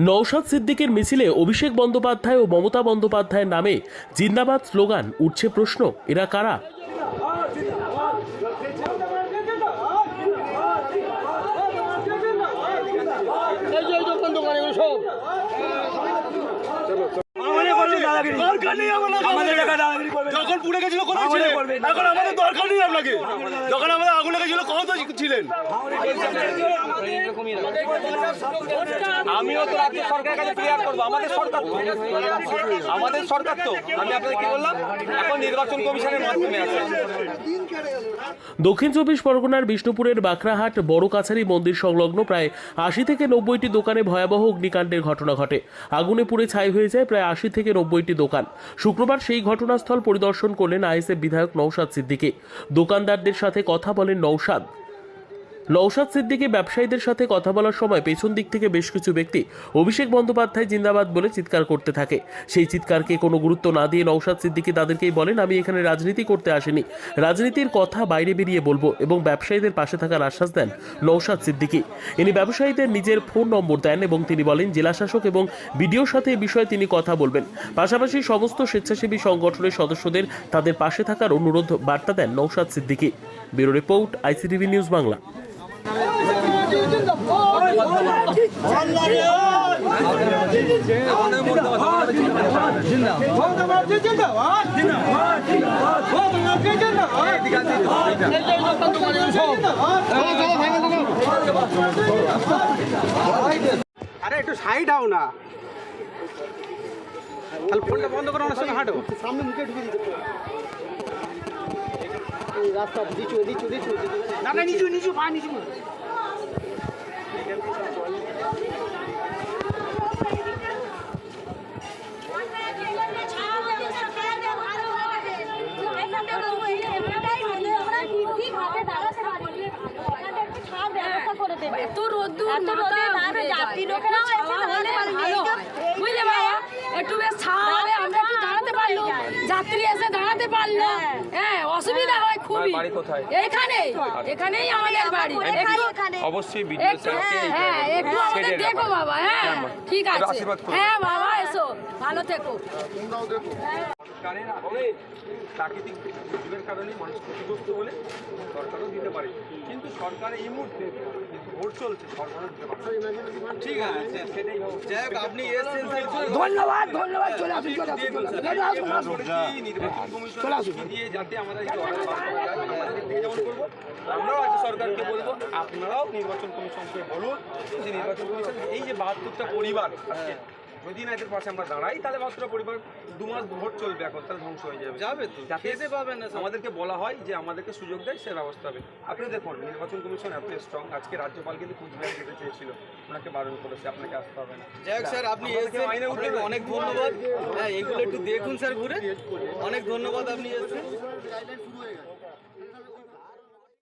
নৌশাদ সিদ্দিকের মিছিলে অভিষেক বন্দ্যোপাধ্যায় ও মমতা বন্দ্যোপাধ্যায়ের নামে জিন্দাবাদ স্লোগান উঠছে প্রশ্ন, এরা কারা এই যে এই দোকান দোকান এগুলো সব আমাদের করবে দাদাগিরি দরকার নেই আমাদের যখন পুড়ে গেছিল কোথায় ছিলেন? এখন আমাদের দরকার নেই আপনাকে। যখন আমাদের আগুন লেগেছিল কত ছিলেন? আমিও তো রাজ্য সরকারের কাছে ক্লিয়ার করব। আমাদের সরকার তো। আমাদের সরকার তো। আমি আপনাদের কি বললাম? এখন নির্বাচন কমিশনের মাধ্যমে আছে। দক্ষিণ চব্বিশ পরগনার বিষ্ণুপুরের বাঁকড়াহাট বড় কাছারি মন্দির সংলগ্ন প্রায় আশি থেকে নব্বইটি দোকানে ভয়াবহ অগ্নিকাণ্ডের ঘটনা ঘটে। আগুনে পুড়ে ছাই হয়ে যায় প্রায় আশি থেকে নব্বইটি দোকান। শুক্রবার সেই ঘটনাস্থল পরিদর্শন করলেন আইএসএফ বিধায়ক নৌসাদ সিদ্দিকে। দোকানদারদের সাথে কথা বলেন নৌশাদ নৌশাদ সিদ্দিকী ব্যবসায়ীদের সাথে কথা বলার সময় পেছন দিক থেকে বেশ কিছু ব্যক্তি অভিষেক বন্দ্যোপাধ্যায় জিন্দাবাদ বলে চিৎকার করতে থাকে। সেই চিৎকারকে কোনো গুরুত্ব না দিয়ে নৌশাদ সিদ্দিকী তাদেরকেই বলেন, আমি এখানে রাজনীতি করতে আসিনি। রাজনীতির কথা বাইরে বেরিয়ে বলব এবং ব্যবসায়ীদের পাশে থাকার আশ্বাস দেন নৌশাদ সিদ্দিকী। ইনি ব্যবসায়ীদের নিজের ফোন নম্বর দেন এবং তিনি বলেন, জেলাশাসক এবং বিডিওর সাথে এ বিষয়ে তিনি কথা বলবেন। পাশাপাশি সমস্ত স্বেচ্ছাসেবী সংগঠনের সদস্যদের তাদের পাশে থাকার অনুরোধ বার্তা দেন Naushad Siddiqui. Bureau report, ICTV news Bangla এই যে এই দোকান দোকান এগুলো সব আরে একটু সাইড হও না। তাহলে ফোনটা বন্ধ করো ওনার সঙ্গে হাঁটো। সামনে মুখে ঢুকে দিতে রাস্তা দিচু দিচু দিচু না না নিচু নিচু পা নিচু। এত রোদ্দুর একটু বেশ ছাওয়া আমরা একটু দাঁড়াতে পারল যাত্রী এসে দাঁড়াতে পারল। হ্যাঁ। অসুবিধা হয় খুবই। বাড়ি কোথায়? এইখানে এখানেই আমাদের বাড়ি। অবশ্যই ভিডিও একটু হ্যাঁ একটু আমাদের দেখো বাবা হ্যাঁ ঠিক আছে। হ্যাঁ বাবা। ভালো থেকো। জানি না হবে প্রাকৃতিক দুর্যোগের কারণে মানুষ ক্ষতিগ্রস্ত হলে সরকারও দিতে পারে। কিন্তু সরকার এই মুহূর্তে ভোট চলছে সরকারও দিতে পারে ঠিক আছে সেটাই যাই হোক আপনি এসেছেন ধন্যবাদ ধন্যবাদ চলে আসুন চলে আসুন চলে আসুন। নির্বাচন কমিশন দিয়ে যাতে এই আমরাও রাজ্য সরকারকে বলব আপনারাও নির্বাচন কমিশনকে বলুন যে নির্বাচন কমিশন এই যে বাহাত্তরটা পরিবার আজকে যদি না এদের পাশে আমরা দাঁড়াই তাহলে বাহাত্তরটা পরিবার দু মাস ভোট চলবে এখন তাহলে ধ্বংস হয়ে যাবে। যাবে তো যাতে পাবে না আমাদেরকে বলা হয় যে আমাদেরকে সুযোগ দেয় সে ব্যবস্থা হবে। আপনি দেখুন নির্বাচন কমিশন এত স্ট্রং আজকে রাজ্যপাল কিন্তু কুচবিহার যেতে চেয়েছিল। ওনাকে বারণ করেছে আপনাকে আসতে হবে না। যাই স্যার আপনি অনেক ধন্যবাদ। হ্যাঁ এগুলো একটু দেখুন স্যার ঘুরে। অনেক ধন্যবাদ আপনি এসেছেন।